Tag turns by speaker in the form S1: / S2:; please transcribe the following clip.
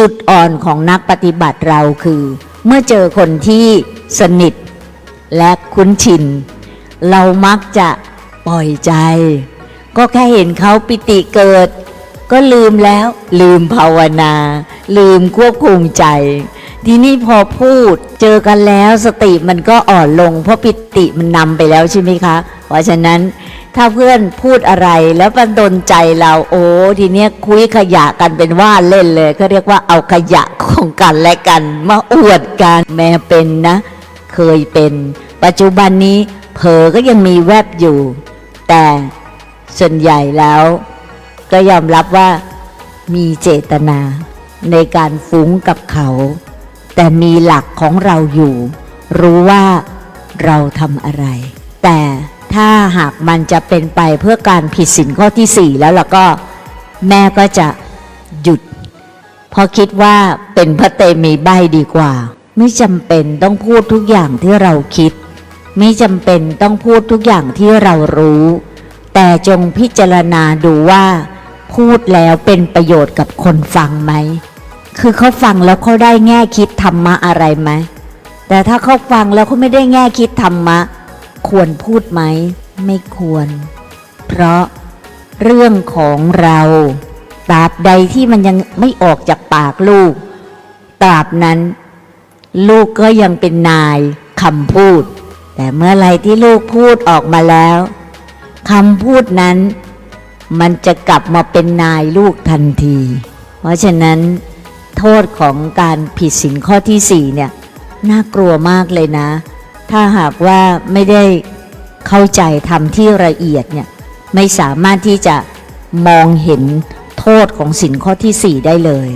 S1: จุดอ่อนของนักปฏิบัติเราคือ เมื่อเจอคนที่สนิทและคุ้นชิน เรามักจะปล่อยใจ ก็แค่เห็นเขาปิติเกิด ก็ลืมแล้วลืมภาวนา ลืมควบคุมใจ ทีนี้พอพูดเจอกันแล้วสติมันก็อ่อนลง เพราะปิติมันนำไปแล้วใช่ไหมคะ เพราะฉะนั้น ถ้าเพื่อนพูดอะไรแล้วมันดนใจเรา โอ้ทีเนี้ยคุยขยะกันเป็นว่าเล่นเลยก็เรียกว่าเอาขยะของกันและกันมาอวดกันแม่เป็นนะ เคยเป็น ปัจจุบันนี้เผลอก็ยังมีแวบอยู่ แต่ส่วนใหญ่แล้ว ก็ยอมรับว่ามีเจตนาในการฟุ้งกับเขา แต่มีหลักของเราอยู่ รู้ว่าเราทำอะไร แต่ หากมันจะเป็นไปเพื่อการผิดสินข้อที่สี่แล้วล่ะก็แม่ก็จะหยุด เพราะคิดว่าเป็นพระเตมีใบดีกว่า ไม่จำเป็นต้องพูดทุกอย่างที่เราคิด ไม่จำเป็นต้องพูดทุกอย่างที่เรารู้ แต่จงพิจารณาดูว่า พูดแล้วเป็นประโยชน์กับคนฟังไหม คือเขาฟังแล้วเขาได้แง่คิดธรรมะอะไรไหมแต่ถ้าเขาฟังแล้วเขาไม่ได้แง่คิดธรรมะ ควรพูดไหม ไม่ควร เพราะเรื่องของเราตราบใดที่มันยังไม่ออกจากปากลูกตราบนั้น ลูกก็ยังเป็นนายคำพูด แต่เมื่อไรที่ลูกพูดออกมาแล้วคำพูดนั้น มันจะกลับมาเป็นนายลูกทันที เพราะฉะนั้น โทษของการผิดศีลข้อที่สี่เนี่ยน่ากลัวมากเลยนะ ถ้าหากว่าไม่ได้ เข้าใจทำที่ละเอียดเนี่ยไม่สามารถที่จะมองเห็นโทษของสินข้อที่สี่ได้เลย